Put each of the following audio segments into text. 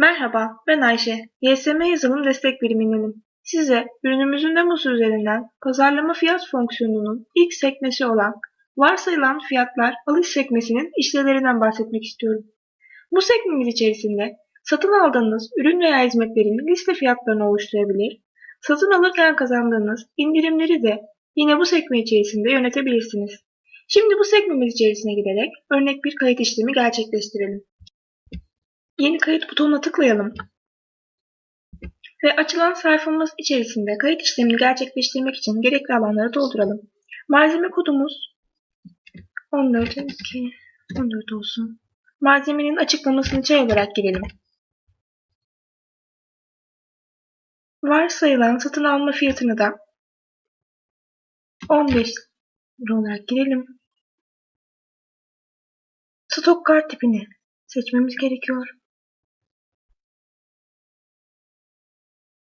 Merhaba, ben Ayşe. YSM yazılım destek birimindenim. Size ürünümüzün demosu üzerinden pazarlama fiyat fonksiyonunun ilk sekmesi olan varsayılan fiyatlar alış sekmesinin işlevlerinden bahsetmek istiyorum. Bu sekmemiz içerisinde satın aldığınız ürün veya hizmetlerin liste fiyatlarını oluşturabilir, satın alırken kazandığınız indirimleri de yine bu sekme içerisinde yönetebilirsiniz. Şimdi bu sekmemiz içerisine giderek örnek bir kayıt işlemi gerçekleştirelim. Yeni kayıt butonuna tıklayalım. Ve açılan sayfamız içerisinde kayıt işlemini gerçekleştirmek için gerekli alanları dolduralım. Malzeme kodumuz 14 2 14 olsun. Malzemenin açıklamasını çay olarak girelim. Varsayılan satın alma fiyatını da 15 lira olarak girelim. Stok kart tipini seçmemiz gerekiyor.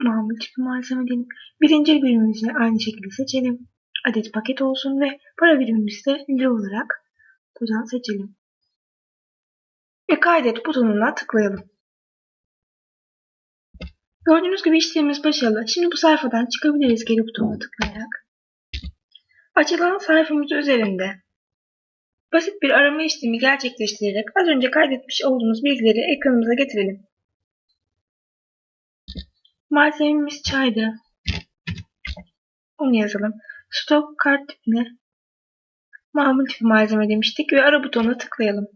Mamul tipi malzeme diyelim. Birinci birimimizi aynı şekilde seçelim. Adet paket olsun ve para birimimizi de lira olarak buradan seçelim. Ve kaydet butonuna tıklayalım. Gördüğünüz gibi işlemimiz başarılı. Şimdi bu sayfadan çıkabiliriz geri butonuna tıklayarak. Açılan sayfamız üzerinde basit bir arama işlemi gerçekleştirerek az önce kaydetmiş olduğumuz bilgileri ekranımıza getirelim. Malzememiz çaydı. Onu yazalım. Stok kart tipine mamul tipi malzeme demiştik ve ara butonuna tıklayalım.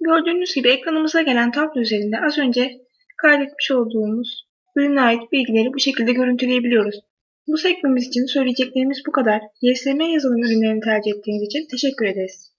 Gördüğünüz gibi ekranımıza gelen tablo üzerinde az önce kaydetmiş olduğumuz ürüne ait bilgileri bu şekilde görüntüleyebiliyoruz. Bu sekmemiz için söyleyeceklerimiz bu kadar. YSM yazılım ürünlerini tercih ettiğiniz için teşekkür ederiz.